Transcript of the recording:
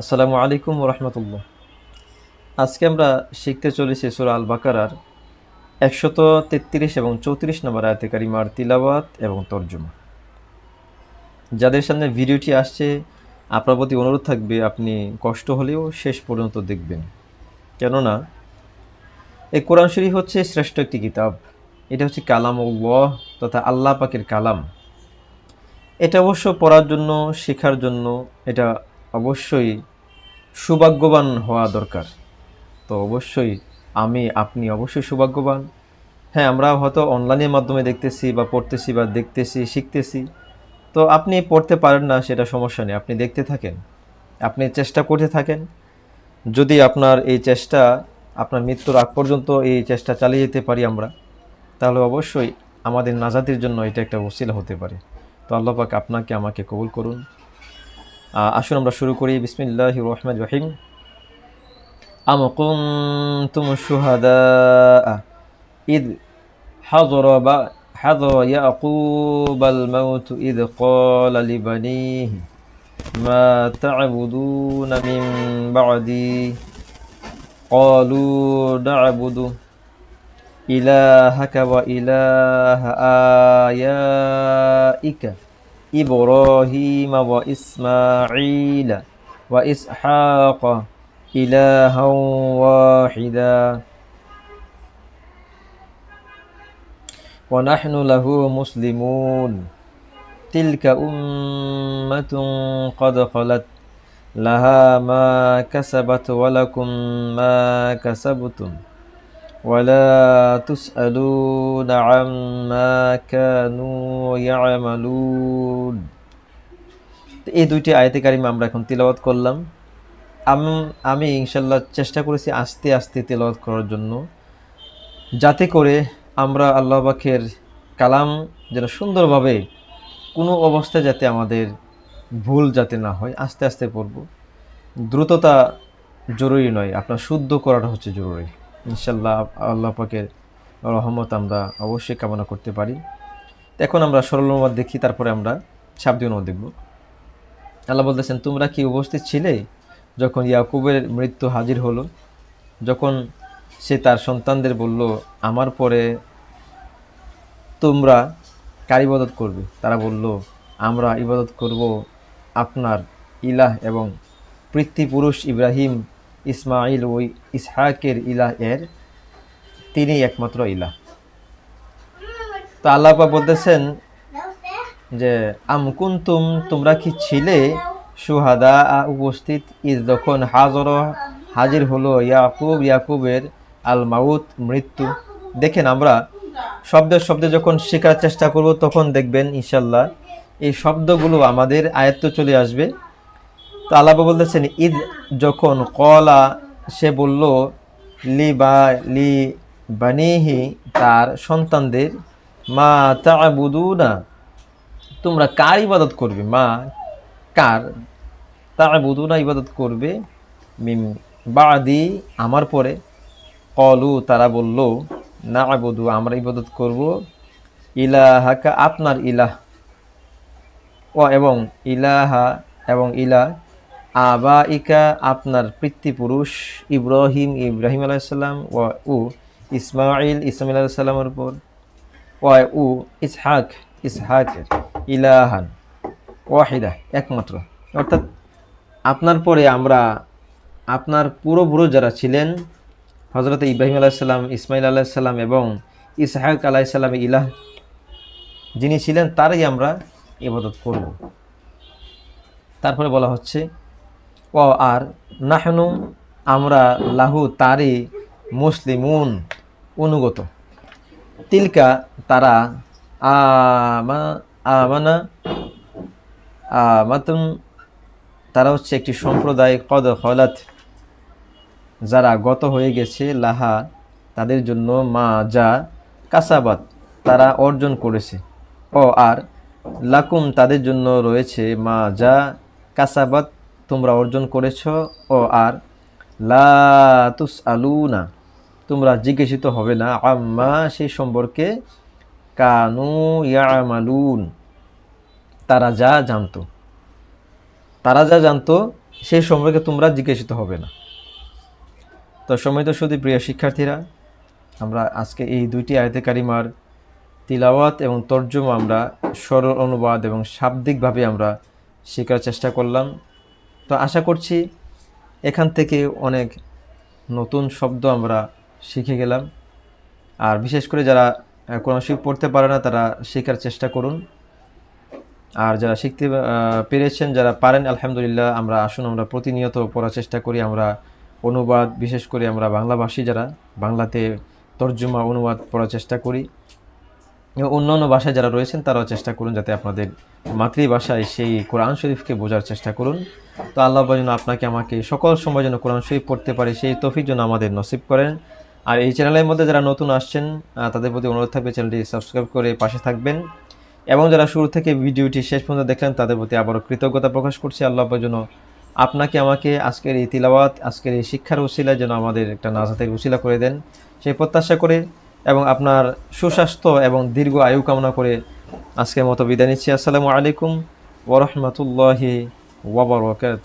আসসালামু আলাইকুম রহমতুল্লাহ। আজকে আমরা শিখতে চলেছি সুরা আল বাকারার একশত তেত্রিশ এবং চৌত্রিশ নম্বর আয়াতে কারিমার তিলাওয়াত এবং তর্জমা। যাদের সামনে ভিডিওটি আসছে, আপনার প্রতি অনুরোধ থাকবে আপনি কষ্ট হলেও শেষ পর্যন্ত দেখবেন। কেননা, এই কোরআন শরীফ হচ্ছে শ্রেষ্ঠ একটি কিতাব। এটা হচ্ছে কালাম উল্লাহ তথা আল্লাহ পাকের কালাম। এটা অবশ্য পড়ার জন্য, শেখার জন্য, এটা অবশ্যই সৌভাগ্যবান হওয়া দরকার। তো অবশ্যই আমি, আপনি অবশ্যই সৌভাগ্যবান। হ্যাঁ আমরা হয়তো অনলাইনের মাধ্যমে দেখতেছি বা পড়তেছি বা দেখতেছি, শিখতেছি। তো আপনি পড়তে পারেন না, সেটা সমস্যা নেই। আপনি দেখতে থাকেন। আপনি চেষ্টা করতে থাকেন। যদি আপনার এই চেষ্টা, আপনার মৃত্যুর আগ পর্যন্ত এই চেষ্টা চালিয়ে যেতে পারি আমরা, তাহলে অবশ্যই আমাদের নাজাতির জন্য এটা একটা ওসিলা হতে পারে। তো আল্লাহ পাক আপনাকে আমাকে কবুল করুন। আসুন আমরা শুরু করি বিসমিল্লাহ রহমান রহিম আম কুনতুম শুহাদা ইদ حضر ب- حضر يعقوب الموت إذ قال لبنيه ما تعبدون من بعدي قالوا نعبد إلهك وإله آيائك إبراهيم وإسماعيل وإسحاق إلها واحدا. ونحن له مسلمون. تلك أمة قد خلت. لها ما كسبت ولكم ما كسبتم. ولا تسألون عما كانوا يعملون তো এই দুইটি আয়তে কারিমা আমরা এখন তিলাওয়াত করলাম আমি আমি ইনশাল্লাহ চেষ্টা করেছি আস্তে আস্তে তেলাওয়াত করার জন্য যাতে করে আমরা আল্লাহ পাকের কালাম যেন সুন্দরভাবে কোনো অবস্থায় যাতে আমাদের ভুল যাতে না হয় আস্তে আস্তে পড়ব দ্রুততা জরুরি নয় আপনার শুদ্ধ করাটা হচ্ছে জরুরি ইনশাল্লাহ আল্লাহ পাকের রহমত আমরা অবশ্যই কামনা করতে পারি। এখন আমরা সরল অনুবাদ দেখি, তারপরে আমরা শাব্দী অনুবাদ দেখব। আল্লাহ বলতেছেন, তোমরা কি উপস্থিত ছিলে যখন ইয়াকুবের মৃত্যু হাজির হলো? যখন সে তার সন্তানদের বলল, আমার পরে তোমরা কার ইবাদত করবে তারা বলল, আমরা ইবাদত করব আপনার ইলাহ এবং পৃথ্বীপুরুষ ইব্রাহিম ইসমাইল ও ইসহাকের ইলাহ এর তিনি একমাত্র ইলাহ। তো আল্লাহ বলতেছেন যে আমকুন্তুম তোমরা কি ছিলে? সুহাদা উপস্থিত ঈদ যখন হাজর, হাজির হলো ইয়াকুব, ইয়াকুবের আল মাউত মৃত্যু। দেখেন আমরা শব্দের শব্দে যখন শেখার চেষ্টা করব, তখন দেখবেন ইনশাল্লাহ এই শব্দগুলো আমাদের আয়ত্ত চলে আসবে। তো আল্লাহ বলতেছেন ঈদ যখন কলা সে বলল, লি বা, লি বানিহি, তার সন্তানদের, মা তাবুদুনা, তোমরা কার ইবাদত করবে? মা কার? তাবুদুনা ইবাদত করবে মিম বাদি, আমার পরে। কলু তারা বলল না আবুদু আমরা ইবাদত করব ইলাহাকা, আপনার ইলাহ। ও এবং ইলাহা এবং ইলা আবা ইকা আপনার পিতৃপুরুষ ইব্রাহিম ইব্রাহিম আলাইসাল্লাম ও উ ইসমাইল ইসমাইল আলাইসাল্লামের উপর, ও উ ইসহাক ইসহাক ইলাহান, ওয়াহিদা, একমাত্র। অর্থাৎ আপনার পরে আমরা, আপনার পুরো যারা ছিলেন হজরত ইব্রাহিম আলাইসাল্লাম ইসমাইল আলাইসাল্লাম এবং ইসহাক আলাইসাল্লাম ইলাহ, যিনি ছিলেন, তারই আমরা ইবাদত করব। তারপরে বলা হচ্ছে ও আর নাহনু আমরা লাহু তারই মুসলিমুন অনুগত। তিলকা তারা আমা, আমানা, আমাতুন। তারা হচ্ছে একটি সম্প্রদায় কদ হলাত যারা গত হয়ে গেছে লাহা, তাদের জন্য মা যা কাসাবাত তারা অর্জন করেছে। ও আর লাকুম তাদের জন্য রয়েছে মা যা কাসাবাত তোমরা অর্জন করেছ ও আর লা তুস আলুনা তোমরা জিজ্ঞাসিত হবে না, আম্মা সেই সম্পর্কে কানু ইয়ামালুন, তারা যা জানতো, তারা যা জানতো সেই সম্পর্কে তোমরা জিজ্ঞাসিত হবে না। তো সময় তো শুধু প্রিয় শিক্ষার্থীরা, আমরা আজকে এই দুইটি আয়তে কারিমার তিলাওয়াত এবং তর্জমা আমরা সরল অনুবাদ এবং শাব্দিকভাবে আমরা শেখার চেষ্টা করলাম। তো আশা করছি এখান থেকে অনেক নতুন শব্দ আমরা শিখে গেলাম। আর বিশেষ করে যারা কোরআন শরীফ পড়তে পারে না, তারা শেখার চেষ্টা করুন। আর যারা শিখতে পেরেছেন, যারা পারেন, আলহামদুলিল্লাহ আমরা আসুন, আমরা প্রতিনিয়ত পড়ার চেষ্টা করি। আমরা অনুবাদ, বিশেষ করে আমরা বাংলাভাষী যারা, বাংলাতে তর্জমা, অনুবাদ পড়ার চেষ্টা করি। অন্যান্য ভাষায় যারা রয়েছেন, তারাও চেষ্টা করুন যাতে আপনাদের মাতৃভাষায় সেই কোরআন শরীফকে বোঝার চেষ্টা করুন। তো আল্লাহ যেন আপনাকে আমাকে সকল সময় যেন কোরআন শরীফ পড়তে পারে, সেই তফিক যেন আমাদের নসিব করেন। আর এই চ্যানেলের মধ্যে যারা নতুন আসছেন তাদের প্রতি অনুরোধ থাকবে চ্যানেলটি সাবস্ক্রাইব করে পাশে থাকবেন। এবং যারা শুরু থেকে ভিডিওটি শেষ পর্যন্ত দেখলেন, তাদের প্রতি আবারও কৃতজ্ঞতা প্রকাশ করছি। আল্লাহ যেন আপনাকে আমাকে আজকের এই তিলাওয়াত, আজকের এই শিক্ষার উসিলায় যেন আমাদের একটা নাজাতের উশিলা করে দেন। সেই প্রত্যাশা করে এবং আপনার সুস্বাস্থ্য এবং দীর্ঘ আয়ু কামনা করে আজকের মতো বিদায় নিচ্ছি। আসসালামু আলাইকুম ওরহমতুল্লাহি ওবরকাত